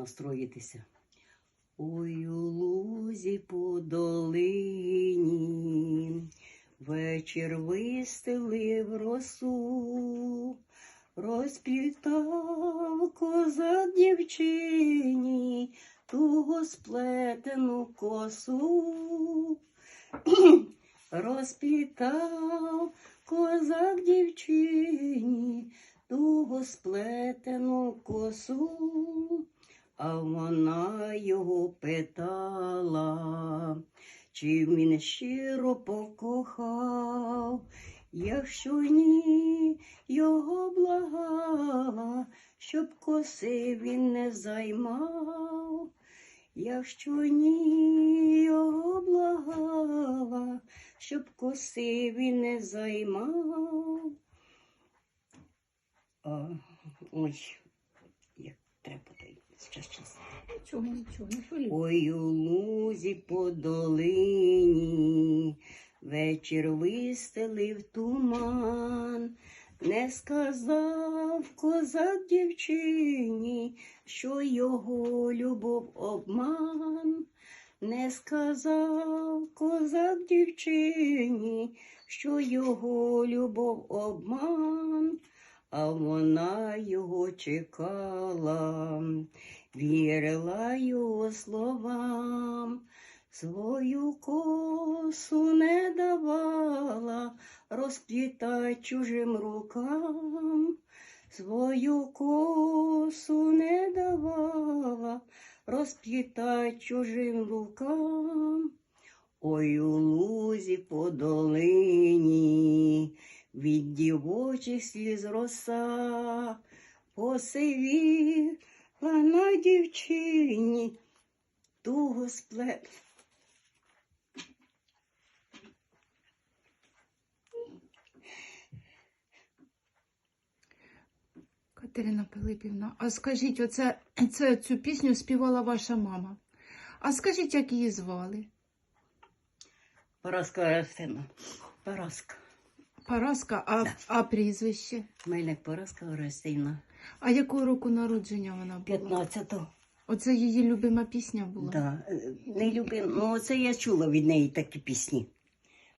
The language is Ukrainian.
настроїтися. Ой у лузі по долині, вечір вистелив росу, розплітав козак дівчині туго сплетену косу. Розплітав козак дівчині туго сплетену косу, а вона його питала, чи він щиро покохав, якщо ні, його благала, щоб коси він не займав. Якщо ні, його благала, щоб коси він не займав. А, ой, час час. Нічого, нічого, не хвилюй. Ой у лузі по долині, вечір вистелив туман, не сказав козак дівчині, що його любов обман, не сказав козак дівчині, що його любов обман, а вона його чекала вірила його словам, свою косу не давала розплітать чужим рукам, свою косу не давала розплітать чужим рукам. Ой у лузі по долині, від дівочих сліз роса, посивів на дівчині туго сплет. Катерина Пилипівна, а скажіть, оце це, цю пісню співала ваша мама. А скажіть, як її звали? Параска Орестина. Параска. Параска, а, а прізвище? Мельник Параска Орестина. А якого року народження вона була? 15-го. Оце її любима пісня була. Да. е, Не любим. Ну, це я чула від неї такі пісні.